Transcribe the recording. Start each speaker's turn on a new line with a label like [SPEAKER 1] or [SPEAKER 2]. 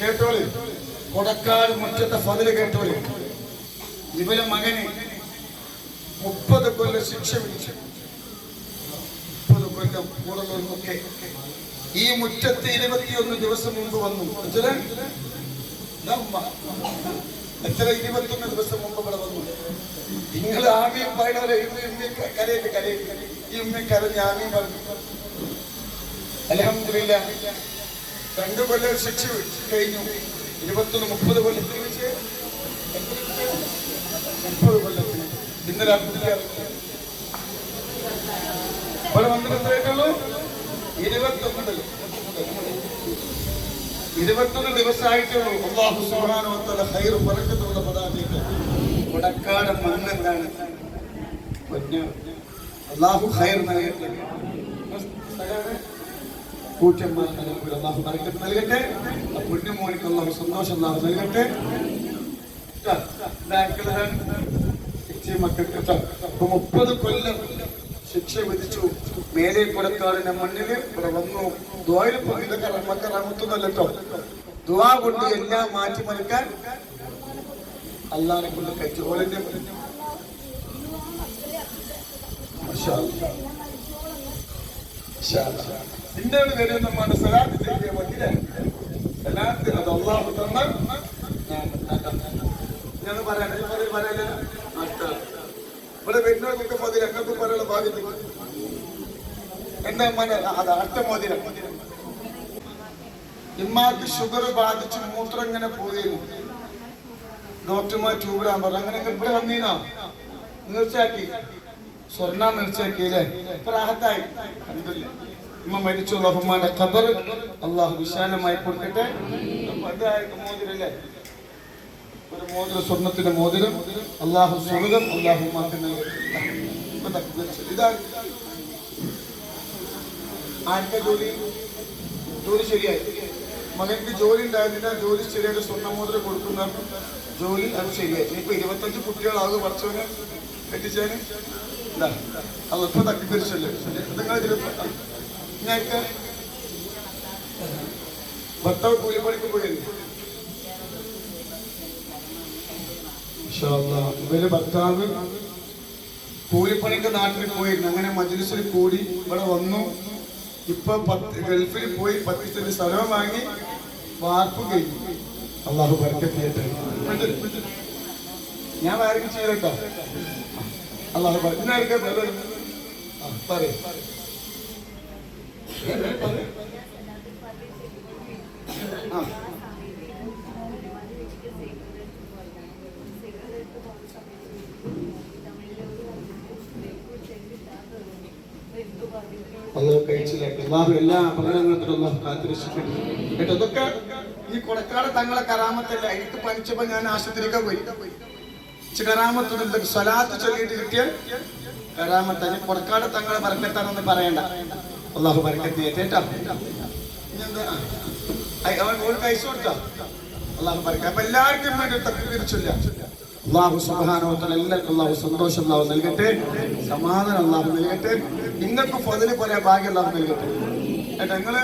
[SPEAKER 1] കേട്ടോളി. കൊടക്കാട് മുറ്റത്തെ ഫതിൽ കേട്ടോളി. ഇവരെ മകന് മുപ്പത് കൊല്ലം ശിക്ഷ വിളിച്ചു മുപ്പത് കൊല്ലം കൂടുതലൊക്കെ ഈ മുറ്റത്ത് ഇരുപത്തിയൊന്ന് ദിവസം മുമ്പ് വന്നു. എത്ര? ഇരുപത്തൊന്ന് ദിവസം മുമ്പ് ഇവിടെ വന്നു. നിങ്ങൾ ആമിയും പറയണവരെ കരയിട്ട് കരയിട്ട് ഈ ഉമ്മ കരഞ്ഞ് ആമിയും പറഞ്ഞു അലഹമില്ല രണ്ടു കൊല്ലം ശിക്ഷ കഴിഞ്ഞു. ഇരുപത്തൊന്ന് മുപ്പത് കൊല്ലത്തിന് വെച്ച് മുപ്പത് കൊല്ലത്തിന് ഇന്നലെ ആ കുട്ടി ഇരുപത്തൊന്നിൽ ഇരുപത്തൊന്ന് ദിവസമായിട്ടുള്ളൂ. അള്ളാഹു സുബ്ഹാനഹു ഹൈർ പറക്കത്തുള്ള പദാതിക്ക് കൊടക്കാട് മണ്ണ് എന്താണ്? പൊന്ന് അള്ളാഹു ഹൈർ നൽകട്ടെ. കൂറ്റന്മാർ നൽകുക അള്ളാഹു ബർക്കത്ത് നൽകട്ടെ. ആ പുണ്യമോനിക്ക് അള്ളാഹു സന്തോഷം നൽകട്ടെ. മുപ്പത് കൊല്ലം ശിക്ഷ വിധിച്ചു. മേലെ കൊടക്കാടിന്റെ മണ്ണിൽ ഇവിടെ വന്നു. ഇതൊക്കെ റഹ്മത്തൊന്നല്ലോ ദ്വാ കൊണ്ട് എല്ലാം മാറ്റി മറിക്കാൻ അള്ളാഹിനെ കൊണ്ട് കഴിച്ചു. ഓലിന്റെ ഇന്നോട് വരും നമ്മുടെ സലാത്ത് ചെയ്തേ മതിലെ സലാത്ത് അത് അള്ളാഹു തന്ന ഞാൻ പറയാൻ പറയല്ലേ? ഇവിടെ വരുന്നവർക്കൊക്കെ മതി ഞങ്ങൾക്ക് പറയാനുള്ള ബാധ്യത എന്താ മന അത് അഷ്ടമോതിരം ഇമ്മാക്ക് ഷുഗർ ബാധിച്ച് മൂത്രം ഇങ്ങനെ പോയിരുന്നു ഡോക്ടർമാർ ട്യൂബിടാൻ പറഞ്ഞു. അങ്ങനെ ഇവിടെ വന്നീനാ. നീർച്ചയാക്കി സ്വർണ നീർച്ചയാക്കിയില്ലേ പ്രാഹത്തായി. ഇമ്മ മരിച്ചു റഹ്മാന്റെ ഖബർ അള്ളാഹു വിശാലമായി കൊടുക്കട്ടെ. മോതിരല്ലേ? ഒരു മോതിരം സ്വർണത്തിന്റെ മോതിരം. അള്ളാഹു സ്വർഗം അള്ളാഹു ഇതാണ് ആരുടെ ജോലി? ജോലി ശരിയായി. മകൻക്ക് ജോലി ഉണ്ടായിരുന്നില്ല. ജോലി ശരിയായിട്ട് സ്വർണ മോതിരം കൊടുക്കുന്ന ജോലി അത് ശരിയായി. ഇപ്പൊ ഇരുപത്തഞ്ച് കുട്ടികളാകും പഠിച്ചവന്. ഭർത്താവ് കൂലിപ്പണിക്ക്. ഇവർ ഭർത്താവ് കൂലിപ്പണിക്ക് നാട്ടിൽ പോയിരുന്നു. അങ്ങനെ മജ്ലിസിൽ കൂടി ഇവിടെ വന്നു. ഇപ്പൊ പത്ത് ഗൾഫിൽ പോയി പത്ത് സെന്റ് സ്ഥലം വാങ്ങി വാർപ്പ് കഴിഞ്ഞു. അള്ളാഹു ബർക്കത്തിയട്ടെ ഞാൻ ആരെങ്കിലും ചെയ്യട്ടോ അല്ല brother? ആ, പറയ്. അള്ളാഹു എല്ലാ അപകടങ്ങളും അള്ളാഹു കാത്തിരക്ഷിക്കട്ടെ. കേട്ടോ ഇതൊക്കെ ഈ കൊടക്കാട് തങ്ങളെ കരാമത്തല്ല. എനിക്ക് പനിച്ചപ്പോ ഞാൻ ആശുപത്രിക്ക് പോയി. ചൊല്ലിയിട്ട് കൊടക്കാട് തങ്ങളെ പറക്കത്താണെന്ന് പറയണ്ട. അള്ളാഹു പറക്കത്തി എല്ലാവർക്കും വേണ്ടി എല്ലാവർക്കും സന്തോഷം അള്ളാഹു നൽകട്ടെ. സമാധാനം അള്ളാഹു നൽകട്ടെ. നിങ്ങൾക്ക് പൊതിന് പോലെ ഭാഗ്യം നൽകട്ടെ. കേട്ടോ നിങ്ങൾ